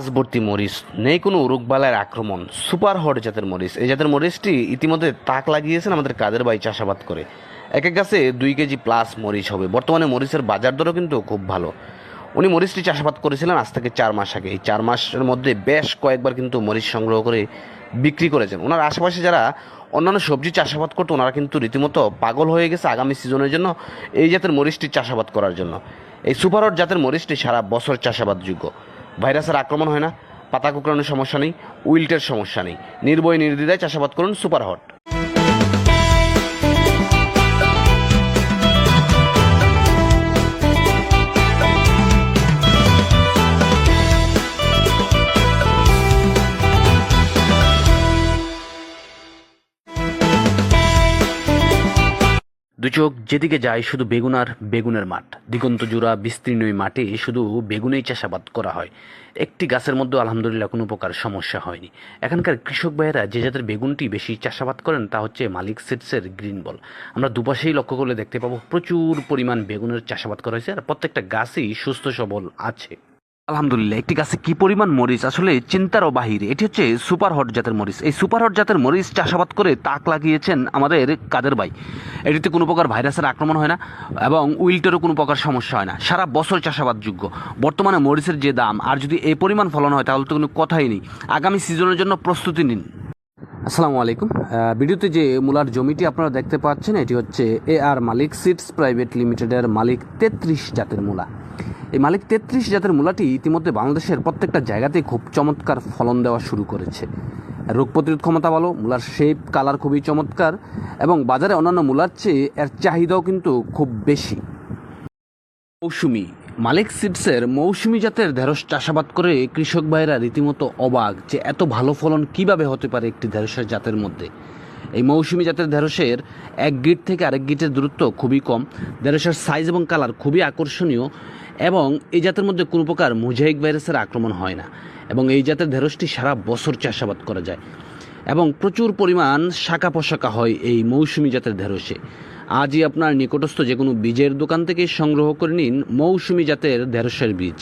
গাছভর্তি মরিচ, নেই কোনো রোগবালার আক্রমণ, সুপার হট জাতের মরিচ। এই জাতের মরিচটি ইতিমধ্যে তাক লাগিয়েছেন আমাদের কাদের বাই চাষাবাদ করে। এক এক গাছে দুই কেজি প্লাস মরিচ হবে। বর্তমানে মরিচের বাজার দরও কিন্তু খুব ভালো। উনি মরিচটি চাষাবাদ করেছিলেন আজ থেকে চার মাস আগে। এই চার মাসের মধ্যে বেশ কয়েকবার কিন্তু মরিচ সংগ্রহ করে বিক্রি করেছেন। ওনার আশেপাশে যারা অন্যান্য সবজি চাষাবাদ করতো, ওনারা কিন্তু রীতিমতো পাগল হয়ে গেছে আগামী সিজনের জন্য এই জাতের মরিচটি চাষাবাদ করার জন্য। এই সুপার হট জাতের মরিচটি সারা বছর চাষাবাদযোগ্য। ভাইরাসের আক্রমণ হয় না, পাতা কুকড়ানোর সমস্যা নেই, উইল্টের সমস্যা নেই। নির্বয় নির্দ্বিধায় চাষাবাদ করুন সুপার হট চোখ যেদিকে যায় শুধু বেগুন আর বেগুনের মাঠ। দিগন্ত জোড়া বিস্তীর্ণ মাঠে শুধু বেগুনেই চাষাবাদ করা হয়। একটি গাছের মধ্যে আলহামদুলিল্লাহ কোনো প্রকার সমস্যা হয়নি। এখানকার কৃষক ভাইয়েরা যে জাতের বেগুনটি বেশি চাষাবাদ করেন, তা হচ্ছে মালিক সিডসের গ্রিন বল। আমরা দুপাশেই লক্ষ্য করলে দেখতে পাবো প্রচুর পরিমাণ বেগুনের চাষাবাদ করা হয়েছে, আর প্রত্যেকটা গাছই সুস্থ সবল আছে। আলহামদুলিল্লাহ, একটি গাছে কি পরিমাণ মরিচ? আসলে চিন্তারও বাহিরে। এটি হচ্ছে সুপার হট জাতের মরিচ। এই সুপার হট জাতের মরিচ চাষাবাদ করে তাক লাগিয়েছেন আমাদের কাদের ভাই। এটিতে কোনো প্রকার ভাইরাসের আক্রমণ হয় না এবং উইল্টেরও কোনো প্রকার সমস্যা হয় না। সারা বছর চাষাবাদযোগ্য। বর্তমানে মরিচের যে দাম, আর যদি এই পরিমাণ ফলন হয়, তাহলে তো কোনো কথাই নেই। আগামী সিজনের জন্য প্রস্তুতি নিন। আসসালামু আলাইকুম। ভিডিওতে যে মূলার জমিটি আপনারা দেখতে পাচ্ছেন, এটি হচ্ছে এ আর মালিক সিডস প্রাইভেট লিমিটেডের মালিক তেত্রিশ জাতের মূলা। এই মালিক তেত্রিশ জাতের মূলাটি ইতিমধ্যে বাংলাদেশের প্রত্যেকটা জায়গাতেই খুব চমৎকার ফলন দেওয়া শুরু করেছে। রোগ প্রতিরোধ ক্ষমতা ভালো, মূলার শেপ কালার খুবই চমৎকার এবং বাজারে অন্যান্য মূলার চেয়ে এর চাহিদাও কিন্তু খুব বেশি। মৌসুমি, মালিক সিডসের মৌসুমি জাতের ঢেঁড়স চাষাবাদ করে কৃষক ভাইরা রীতিমতো অবাক যে এত ভালো ফলন কীভাবে হতে পারে একটি ঢেঁড়সের জাতের মধ্যে। এই মৌসুমি জাতের ঢেঁড়সের এক গিট থেকে আরেক গিটের দূরত্ব খুবই কম। ঢেঁড়সের সাইজ এবং কালার খুবই আকর্ষণীয়। এবং এই জাতের মধ্যে কোনো প্রকার মোজাইক ভাইরাসের আক্রমণ হয় না এবং এই জাতের ঢেঁড়সটি সারা বছর চাষাবাদ করা যায় এবং প্রচুর পরিমাণ শাখা পোশাকা হয় এই মৌসুমি জাতের ঢেঁড়সে আজই আপনার নিকটস্থ যে কোনো বীজের দোকান থেকে সংগ্রহ করে নিন মৌসুমি জাতের ঢেঁড়সের বীজ।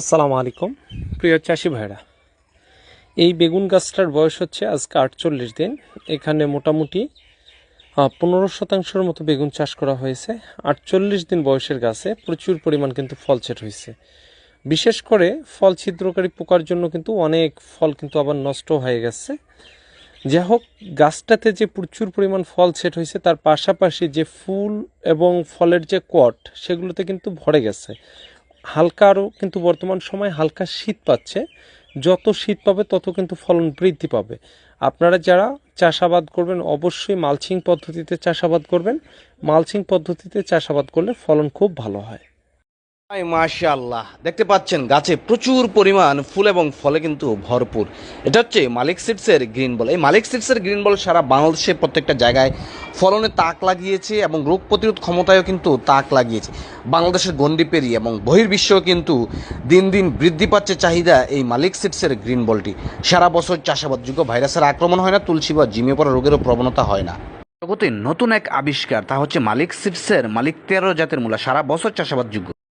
আসসালামু আলাইকুম। প্রিয় চাষি ভাইরা, এই বেগুন গাছটার বয়স হচ্ছে আজকে আটচল্লিশ দিন। এখানে মোটামুটি পনেরো শতাংশের মতো বেগুন চাষ করা হয়েছে। আটচল্লিশ দিন বয়সের গাছে প্রচুর পরিমাণ কিন্তু ফল ছেট হয়েছে। বিশেষ করে ফল ছিদ্রকারী পোকার জন্য কিন্তু অনেক ফল কিন্তু আবার নষ্ট হয়ে গেছে। যাই হোক, গাছটাতে যে প্রচুর পরিমাণ ফল সেট হয়েছে, তার পাশাপাশি যে ফুল এবং ফলের যে কট, সেগুলোতে কিন্তু ভরে গেছে। হালকা আরও কিন্তু বর্তমান সময় হালকা শীত পাচ্ছে। যত শীত পাবে, তত কিন্তু ফলন বৃদ্ধি পাবে। আপনারা যারা চাষাবাদ করবেন, অবশ্যই মালচিং পদ্ধতিতে চাষাবাদ করবেন। মালচিং পদ্ধতিতে চাষাবাদ করলে ফলন খুব ভালো হয়। মাশাআল্লাহ। দেখতে পাচ্ছেন, গাছে প্রচুর পরিমাণ ফুল এবং ফলে কিন্তু ভরপুর। এটা হচ্ছে মালিক সিডসের গ্রিন বল। এই মালিক সিডসের গ্রিন বল সারা বাংলাদেশে প্রত্যেকটা জায়গায় ফলনে তাক লাগিয়েছে এবং রোগ প্রতিরোধ ক্ষমতায়ও কিন্তু তাক লাগিয়েছে। বাংলাদেশের গণ্ডি পেরিয়ে এবং বহির্বিশ্বেও কিন্তু দিন দিন বৃদ্ধি পাচ্ছে চাহিদা এই মালিক সিডসের গ্রিন বলটি। সারা বছর চাষাবাদযোগ্য ভাইরাসের আক্রমণ হয় না, তুলসী বা জিমিয়ে পড়া রোগেরও প্রবণতা হয় না। জগতে নতুন এক আবিষ্কার, তা হচ্ছে মালিক সিডসের মালিক তেরো জাতের মূলা। সারা বছর চাষাবাদযোগ্য।